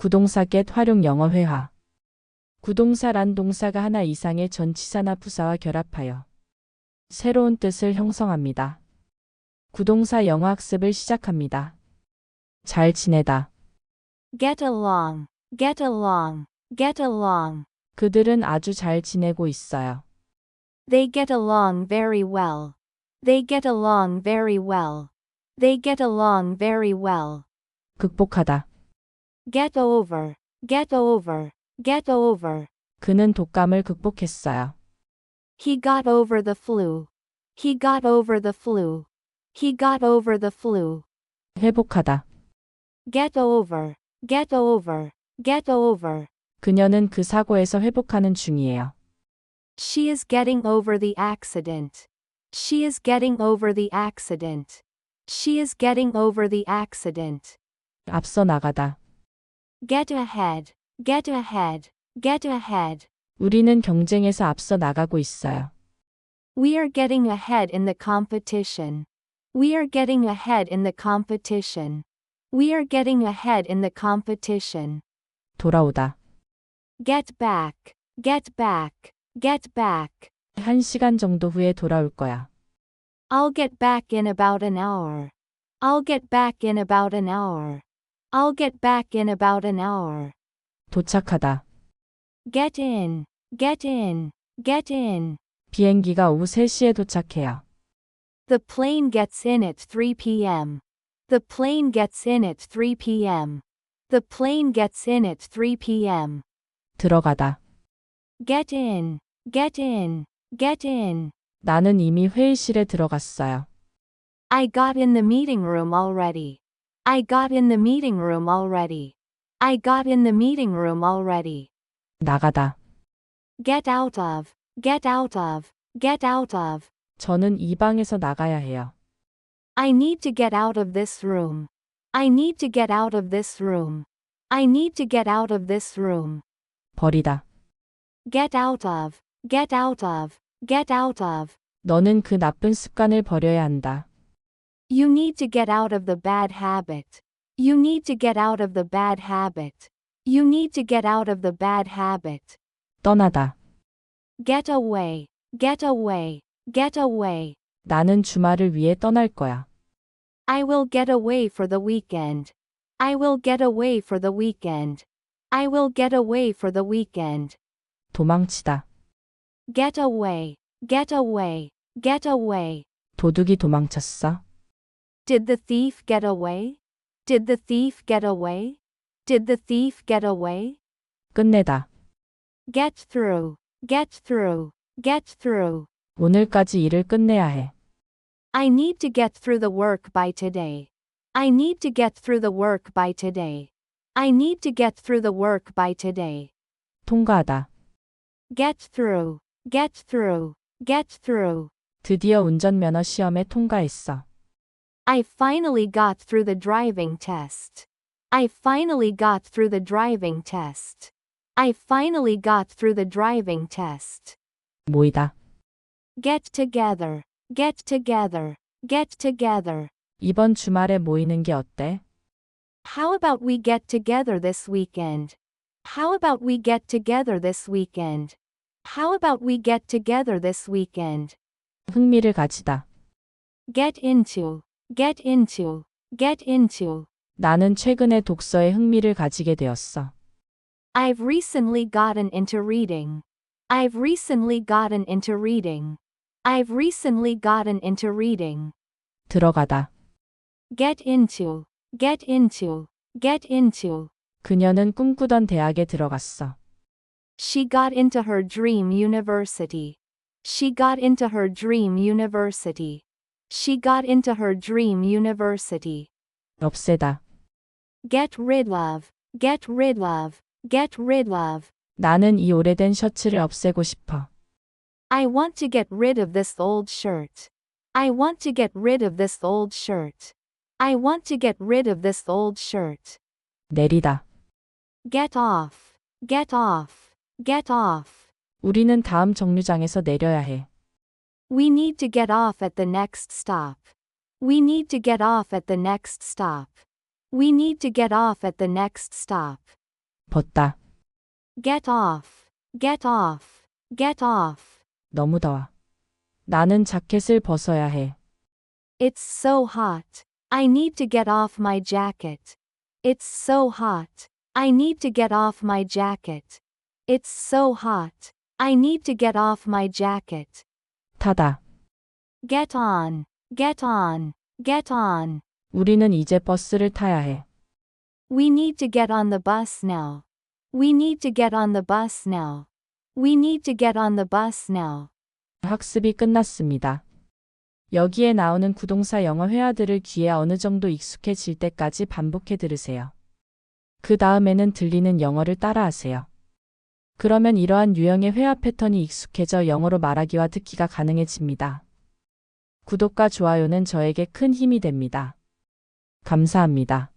구동사 get 활용 영어 회화. 구동사란 동사가 하나 이상의 전치사나 부사와 결합하여 새로운 뜻을 형성합니다. 구동사 영어 학습을 시작합니다. 잘 지내다. Get along. Get along. Get along. 그들은 아주 잘 지내고 있어요. They get along very well. They get along very well. They get along very well. 극복하다. Get over. Get over. Get over. 그는 독감을 극복했어요. He got over the flu. He got over the flu. He got over the flu. 회복하다. Get over. Get over. Get over. 그녀는 그 사고에서 회복하는 중이에요. She is getting over the accident. She is getting over the accident. She is getting over the accident. 앞서 나가다. Get ahead. Get ahead. Get ahead. 우리는 경쟁에서 앞서 나가고 있어요. We are getting ahead in the competition. We are getting ahead in the competition. We are getting ahead in the competition. 돌아오다. Get back. Get back. Get back. 한 시간 정도 후에 돌아올 거야. I'll get back in about an hour. I'll get back in about an hour. I'll get back in about an hour. 도착하다. Get in. Get in. Get in. 비행기가 오후 3시에 도착해요. The plane gets in at 3 p.m. The plane gets in at 3 p.m. The plane gets in at 3 p.m. 들어가다. Get in. Get in. Get in. 나는 이미 회의실에 들어갔어요. I got in the meeting room already. I got in the meeting room already. I got in the meeting room already. 나가다. Get out of. Get out of. Get out of. 저는 이 방에서 나가야 해요. I need to get out of this room. I need to get out of this room. I need to get out of this room. 버리다. Get out of. Get out of. Get out of. 너는 그 나쁜 습관을 버려야 한다. You need to get out of the bad habit. You need to get out of the bad habit. You need to get out of the bad habit. 떠나다. Get away. Get away. Get away. 나는 주말을 위해 떠날 거야. I will get away for the weekend. I will get away for the weekend. I will get away for the weekend. 도망치다. Get away. Get away. Get away. 도둑이 도망쳤어. Did the thief get away? Did the thief get away? Did the thief get away? 끝내다. Get through. Get through. Get through. 오늘까지 일을 끝내야 해. I need to get through the work by today. I need to get through the work by today. I need to get through the work by today. 통과하다. Get through. Get through. Get through. 드디어 운전면허 시험에 통과했어. I finally got through the driving test. I finally got through the driving test. I finally got through the driving test. 모이다. Get together. Get together. Get together. 이번 주말에 모이는 게 어때? How about we get together this weekend? How about we get together this weekend? How about we get together this weekend? 흥미를 가지다. Get into. Get into. Get into. 나는 최근에 독서에 흥미를 가지게 되었어. I've recently gotten into reading. I've recently gotten into reading. I've recently gotten into reading. 들어가다. Get into. Get into. Get into. 그녀는 꿈꾸던 대학에 들어갔어. She got into her dream university. She got into her dream university. She got into her dream university. 없애다. Get rid of. Get rid of. Get rid of. 나는 이 오래된 셔츠를 없애고 싶어. I want to get rid of this old shirt. I want to get rid of this old shirt. I want to get rid of this old shirt. 내리다. Get off. Get off. Get off. 우리는 다음 정류장에서 내려야 해. We need to get off at the next stop. We need to get off at the next stop. We need to get off at the next stop. 벗다. Get off. Get off. Get off. 너무 더워. 나는 자켓을 벗어야 해. It's so hot. I need to get off my jacket. It's so hot. I need to get off my jacket. It's so hot. I need to get off my jacket. 타다. Get on. Get on. Get on. 우리는 이제 버스를 타야 해. We need to get on the bus now. We need to get on the bus now. We need to get on the bus now. 학습이 끝났습니다. 여기에 나오는 구동사 영어 회화들을 귀에 어느 정도 익숙해질 때까지 반복해 들으세요. 그 다음에는 들리는 영어를 따라하세요. 그러면 이러한 유형의 회화 패턴이 익숙해져 영어로 말하기와 듣기가 가능해집니다. 구독과 좋아요는 저에게 큰 힘이 됩니다. 감사합니다.